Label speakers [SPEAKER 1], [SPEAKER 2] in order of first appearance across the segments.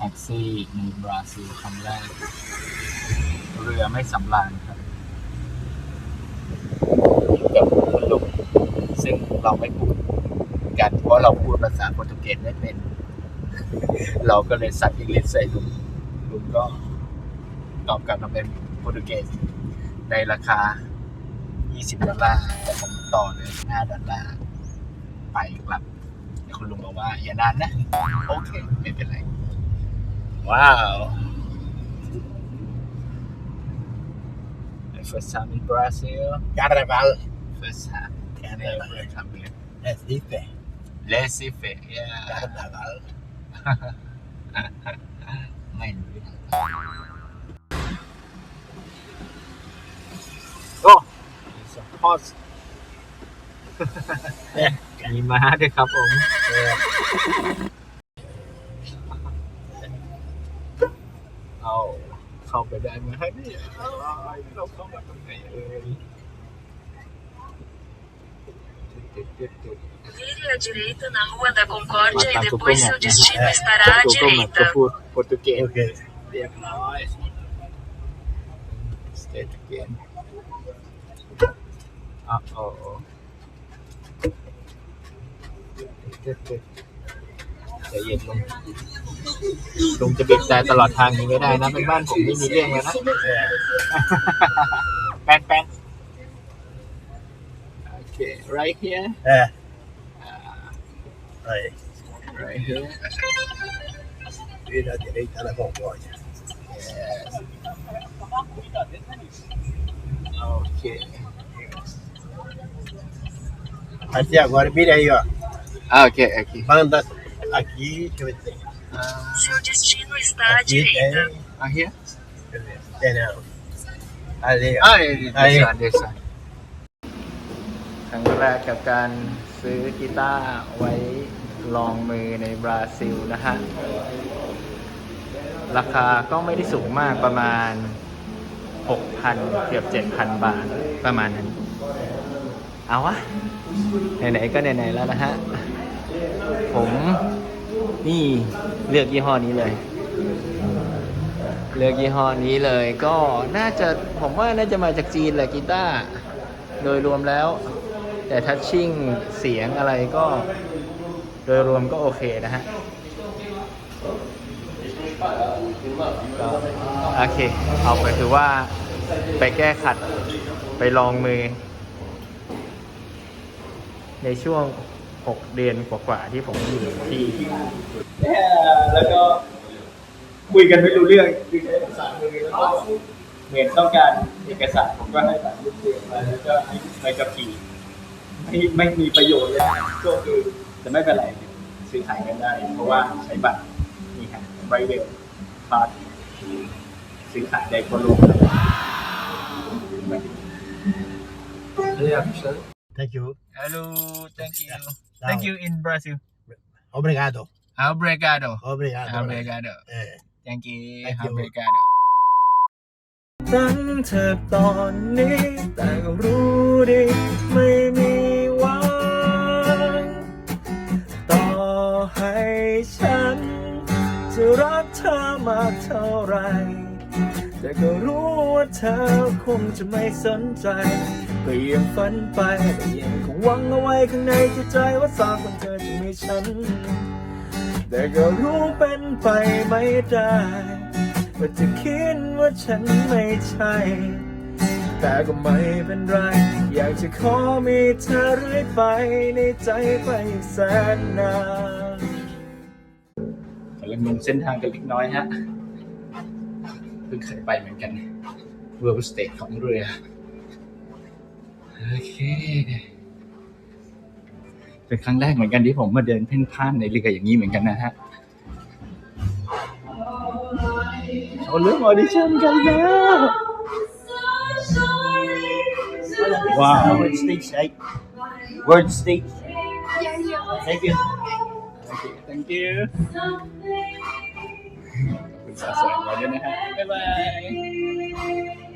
[SPEAKER 1] แท็กซี่ในบราซิลครั้งแรก เรือไม่สำราญครับกับคุณลุงซึ่งเราไม่พูดกันเพราะเราพูดภาษาโปรตุเกสไม่เป็น เราก็เลยซัดอังกฤษใส่ลุงลุงก็ตอบกลับมาเป็นโปรตุเกสในราคา 20 ดอลลาร์แต่ผมต่อเลย5ดอลลาร์ไปกลับคุณลุงบอกว่าอย่านานนะ โอเค ไม่เป็นไร ว้าว My first time in Brazil
[SPEAKER 2] Carnaval.
[SPEAKER 1] first time
[SPEAKER 2] Carnaval.
[SPEAKER 1] never come here
[SPEAKER 2] Recife.
[SPEAKER 1] Recife yeah
[SPEAKER 2] Carnaval.
[SPEAKER 1] ไม่รู้เรื่องโอ้สปอร์ตมีม้าด้วยครับผม Không,
[SPEAKER 3] Vire à direita na Rua da Concórdia e depois seu destino estará à direita.
[SPEAKER 1] Português. É nós. Again. Ah, oh, oh. Aí. ลงลุงจะบีบแต่ตลอดทางนี้ไม่ได้นะเป็นบ้านผมไม่มีเรื่องแล้วนะแป้นแป้นโอเค right here
[SPEAKER 2] Eh. Right.
[SPEAKER 1] right here
[SPEAKER 2] Vira à direita na Concórdia.
[SPEAKER 1] yes โอเค
[SPEAKER 2] Aqui agora, vira aí, ó.
[SPEAKER 1] อ่าโอเคโอเค
[SPEAKER 2] Banda aqui, deixa eu ver se tem.
[SPEAKER 1] อ่า
[SPEAKER 3] Seu destino está à
[SPEAKER 2] Aqui
[SPEAKER 3] direita.
[SPEAKER 2] tem.
[SPEAKER 1] อ่า here
[SPEAKER 2] Deixa eu ver. Tem não. Ali, ó.
[SPEAKER 1] อ่า
[SPEAKER 2] Aí.
[SPEAKER 1] เดสานเดสานครั้งแรกกับการซื้อกีตาร์ไว้ลองมือในบราซิลนะฮะ ราคาก็ไม่ได้สูงมากประมาณ 6,000 เกือบ 7,000 บาทประมาณนั้น เอาวะ ไหนๆก็ไหนๆแล้วนะฮะ ผม นี่เลือกยี่ห้อนี้เลย เลือกยี่ห้อนี้เลยก็น่าจะผมว่าน่าจะมาจากจีนแหละกีตาร์โดยรวมแล้ว แต่ทัชชิ่งเสียงอะไรก็ โดยรวมก็โอเคนะฮะโอเค เอาไปถือว่าไปแก้ขัดไปลองมือ ในช่วง 6 เดือนกว่าๆที่ผมอยู่ที่แล้วก็คุยกันไม่รู้เรื่องคือใช้ภาษามือแล้วก็เหมือนต้องการเอกสารผมก็ให้บัตรลูกเสือมาแล้วก็ให้ใบขับขี่ไม่ไม่มีประโยชน์เลยก็คือแต่ไม่เป็นไรซื้อขายกันได้ เพราะว่าใช้บัตรนี่ฮะไบเวลพาร์ทซื้อขายได้ทั่วโลกเลย
[SPEAKER 2] Thank you.
[SPEAKER 1] Hello thank you thank you in Brazil
[SPEAKER 2] Obrigado.
[SPEAKER 1] Obrigado
[SPEAKER 2] Obrigado.
[SPEAKER 1] Obrigado
[SPEAKER 2] Eh.
[SPEAKER 1] thank you
[SPEAKER 2] Thank you.
[SPEAKER 1] Obrigado
[SPEAKER 4] รังเธอตอนนี้แต่ก็รู้ดีไม่มีหวังต่อให้ฉัน จะรักเธอมากเท่าไหรแต่ก็รู้ว่าเธอคงจะไม่สนใจ ก็ยังฝันไปแต่ยังคงหวังเอาไว้ข้างในจิตใจว่าสักวันเธอจะมีฉัน แต่ก็รู้เป็นไปไม่ได้ว่าจะคิดว่าฉันไม่ใช่ แต่ก็ไม่เป็นไร อยากจะขอมีเธอเรื่อยไปในใจไปอีกแสนนาน
[SPEAKER 1] กำลังลงเส้นทางกันเล็กน้อยฮะ เพิ่งเคยไปเหมือนกันเวอร์สเตทของเรือ โอเค เป็นครั้งแรกเหมือนกันที่ผมมาเดินเพ่นพ่านในเรืออย่างนี้เหมือนกันนะฮะเอาเรื่องออดิชั่นกันแล้ว
[SPEAKER 2] Wow. Word stage, right? Word stage. Thank you.
[SPEAKER 1] thank you คุณสาวสวยมาด้วยนะฮะบ๊ายบาย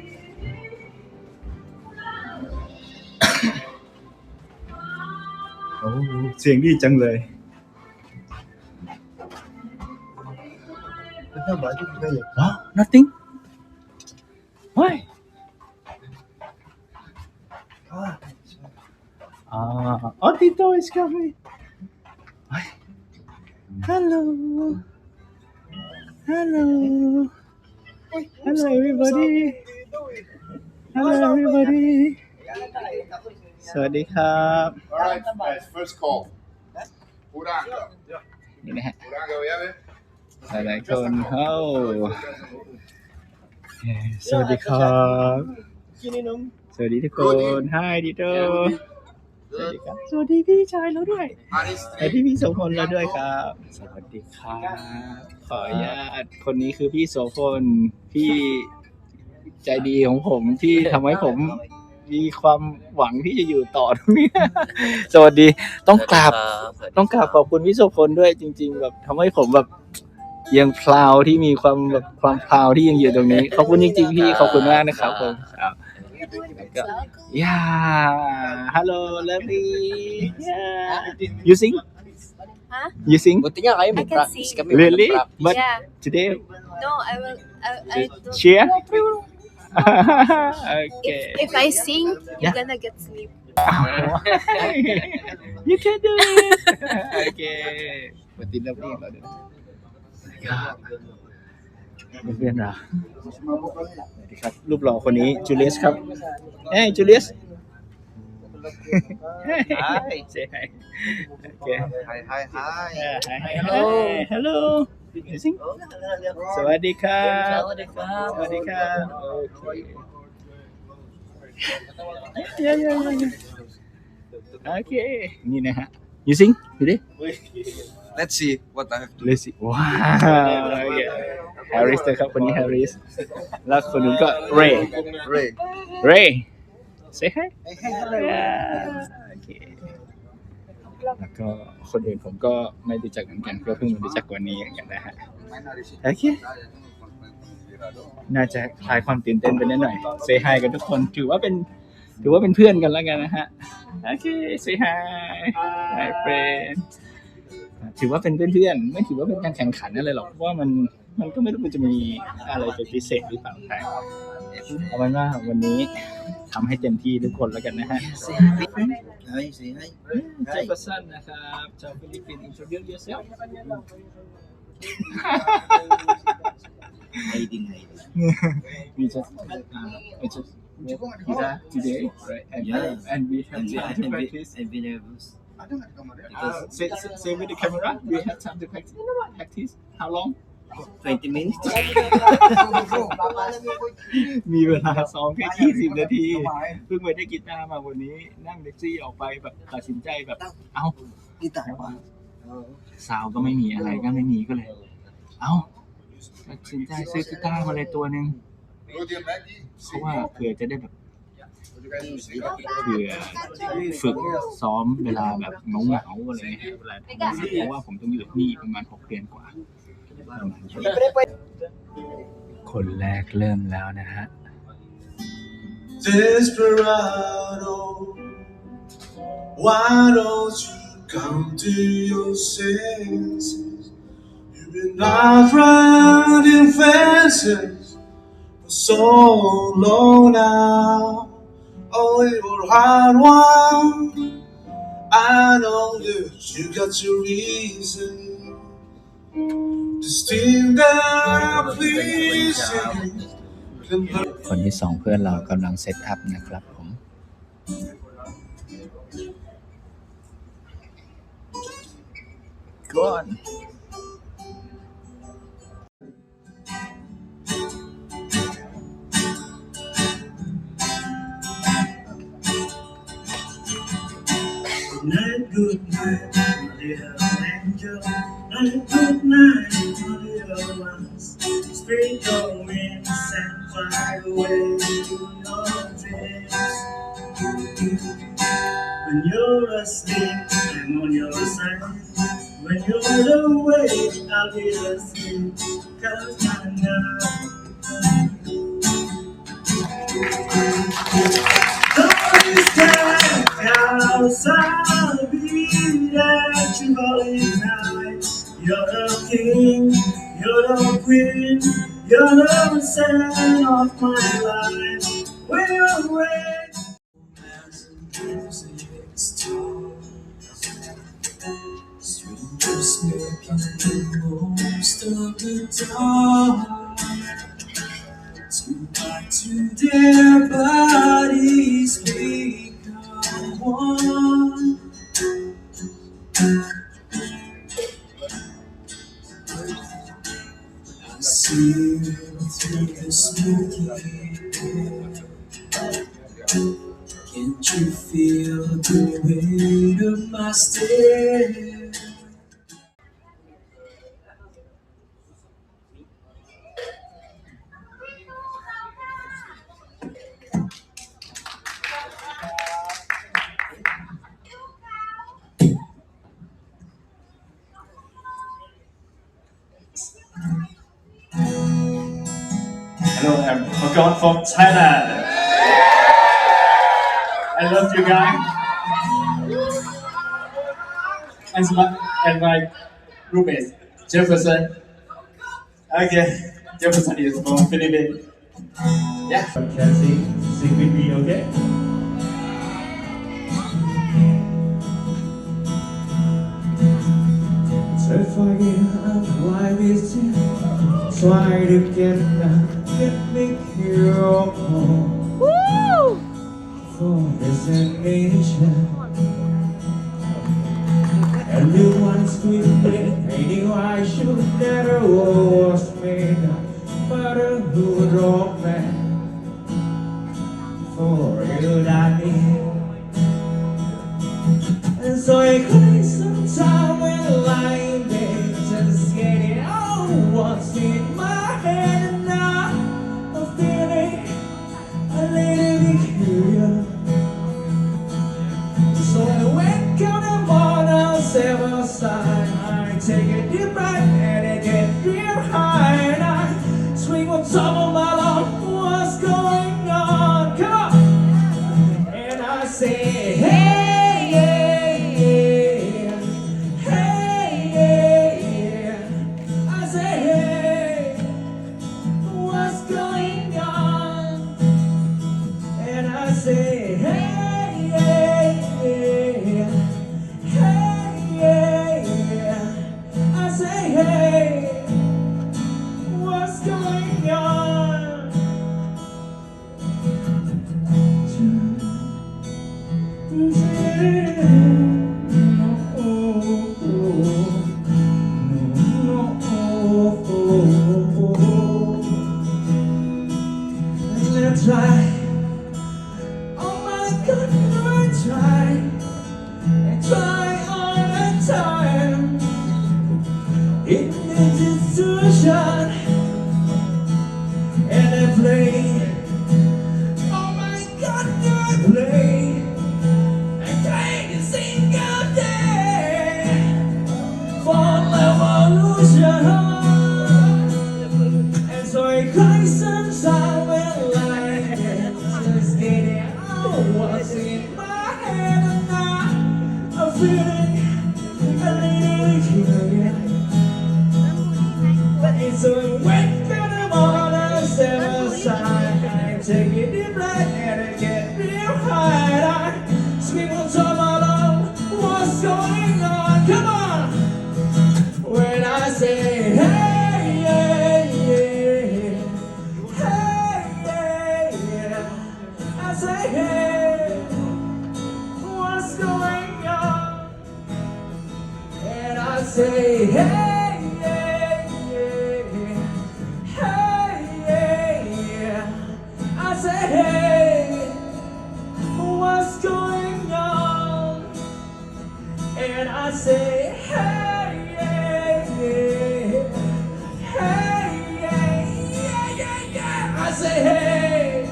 [SPEAKER 1] เสียงดีจังเลย
[SPEAKER 5] Betul, Mak. Itu kaya.
[SPEAKER 1] Huh? Nothing? Why?
[SPEAKER 5] Ah,
[SPEAKER 1] Ah, oh, Tito is coming. Ay. Hello. Hello. Hello, everybody. Hello, everybody. สวัสดีครับ
[SPEAKER 6] All right, guys, first call. Urango.
[SPEAKER 1] นี่นะฮะ
[SPEAKER 6] Urango, ja, hè?
[SPEAKER 1] หลายๆคนเข้าเอ่อสวัสดีครับ สวัสดีทุกคน Hi ดิโตสวัสดีครับ สวัสดีพี่ชายเราด้วย
[SPEAKER 6] Aris
[SPEAKER 1] สวัสดีพี่โสพลเราด้วยครับ สวัสดีครับ ขออนุญาตคนนี้คือพี่โสพลพี่ใจดีของผมที่ทำให้ผม มีความหวังที่จะอยู่ต่อตรงนี้ สวัสดีต้องกราบ ต้องกราบขอบคุณพี่โสพลด้วยจริง ๆ แบบทำให้ผมแบบยังพลาวที่มีความแบบความพลาวที่ยังอยู่ตรงนี้ ขอบคุณจริงๆพี่ขอบคุณมากนะครับผมครับย่าฮัลโหลเลิฟลี่ you sing
[SPEAKER 7] Hah?
[SPEAKER 1] you sing
[SPEAKER 8] Buktinya kayak
[SPEAKER 7] I can
[SPEAKER 8] praktis
[SPEAKER 7] see.
[SPEAKER 8] kami
[SPEAKER 1] really
[SPEAKER 8] udah praktis.
[SPEAKER 1] but
[SPEAKER 7] yeah.
[SPEAKER 1] today
[SPEAKER 7] No, I will. I, I don't.
[SPEAKER 1] cheer
[SPEAKER 7] If,
[SPEAKER 1] okay
[SPEAKER 7] if I sing, you're
[SPEAKER 1] Yeah.
[SPEAKER 7] gonna get sleep.
[SPEAKER 1] you can do it okay ปฏิบัติเราเดี๋ยวเพื่อนๆเราสวัสดีครับ รูปหล่อคนนี้จูเลียสครับเฮ้ยจูเลียส Hi say hi okay
[SPEAKER 6] Hi, hi, hi.
[SPEAKER 1] Yeah, hi hi hello hello using? You sing? ดูดิ
[SPEAKER 6] Let's see what I have to
[SPEAKER 1] Let's see. ว้าวโอเค Harris. นะครับคนนี้ Harris juga.
[SPEAKER 6] Ray.
[SPEAKER 1] Ray. Ray. Say hi. Hey hey hello. Yeah. okay. แล้วก็คนอื่นผมก็ไม่รู้จักเหมือนกันก็เพิ่งมารู้จักวันนี้เหมือนกันนะฮะโอเคน่าจะคลายความตื่นเต้นไปนิดหน่อย say hi กันทุกคนถือว่าเป็นถือว่าเป็นเพื่อนกันแล้วกันนะฮะโอเค say hi hi friend ถือว่าเป็นเพื่อนๆไม่ถือว่าเป็นการแข่งขันอะไรหรอกเพราะว่ามันมันก็ไม่รู้มันจะมีอะไรเป็นพิเศษหรือเปล่าแต่เอาเป็นว่าวันนี้ทำให้เต็มที่ทุกคนแล้วกันนะฮะ
[SPEAKER 5] Hi,
[SPEAKER 1] nice. Hi, Pasan, nakap Philippine. Introduce yourself.
[SPEAKER 5] hiding, hiding.
[SPEAKER 1] we just, uh, we just met today, right?
[SPEAKER 5] Yes.
[SPEAKER 1] and we have
[SPEAKER 5] and we,
[SPEAKER 1] time to
[SPEAKER 5] and
[SPEAKER 1] practice.
[SPEAKER 5] And we nervous.
[SPEAKER 1] Because, uh, say, say with the camera, we have time to practice. Practice. How long?
[SPEAKER 5] 20 minutes.
[SPEAKER 1] มีเวลาซ้อมแค่ 20 นาที เพิ่งไปได้กีตาร์มาวันนี้ นั่งแท็กซี่ออกไปแบบตัดสินใจแบบ เอ้า
[SPEAKER 5] Kita.
[SPEAKER 1] ซาวก็ไม่มีอะไรก็ไม่มีก็เลย เอ้าตัดสินใจซื้อกีตาร์มาเลยตัวหนึ่ง
[SPEAKER 6] Wil je hem die?
[SPEAKER 1] เพราะว่าเผื่อจะได้แบบ
[SPEAKER 6] Wil je kijken?
[SPEAKER 1] เผื่อฝึกซ้อมเวลาแบบเหงาเหงาๆอะไรเงี้ยเวลาทำงานเพราะว่าผมต้องอยู่นี่ประมาณ6เดือนกว่าประมาณนี้ คนแรกเริ่มแล้วนะฮะ
[SPEAKER 9] Desperado, why don't you come to your senses? You've been out running fences for so long now. Oh, you're hard one. I know that you got your reason. To steal that pleasing.
[SPEAKER 1] คนที่สองเพื่อนเรากำลังเซตอัพนะครับผมก่อน
[SPEAKER 9] Night, good night, my little angel. Night, good night, little ones. Speak your wings and fly away to your dreams. When you're asleep, I'm on your side. When you're awake, I'll be asleep. Cause I'm not. Outside, be that you holy night. You're the king, You're the queen, you're the center of my life. When you're away, Strangers making the most of the dark. Two by two, their bodies become Sailing through the smoke. Can't you feel the weight of my stare?
[SPEAKER 8] Hello, I'm from Thailand. I love you guys. And my, and my roommate, Jefferson. Okay, Jefferson is from Philippines. Yeah.
[SPEAKER 4] Can sing, sing with me, okay? Forget I'm why we still try to get back, sent me here home Woo! for his nation. Everyone's screaming, hating I should never was made fatherhood of man for real I need. And so I I say, hey, yeah, yeah. Hey, yeah, yeah, yeah, yeah. I say, hey,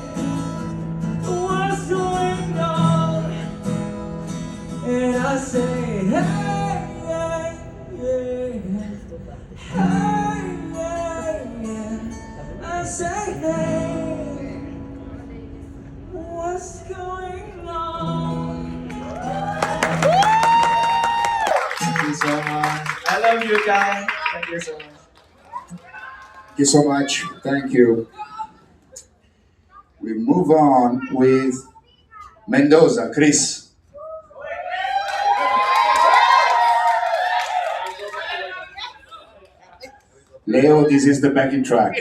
[SPEAKER 4] what's going on? And I say, hey. Hey. I say, hey, what's going
[SPEAKER 8] love you guys. Thank you so much.
[SPEAKER 6] you so much. Thank you. We move on with Mendoza, Chris. Leo, this is the backing track.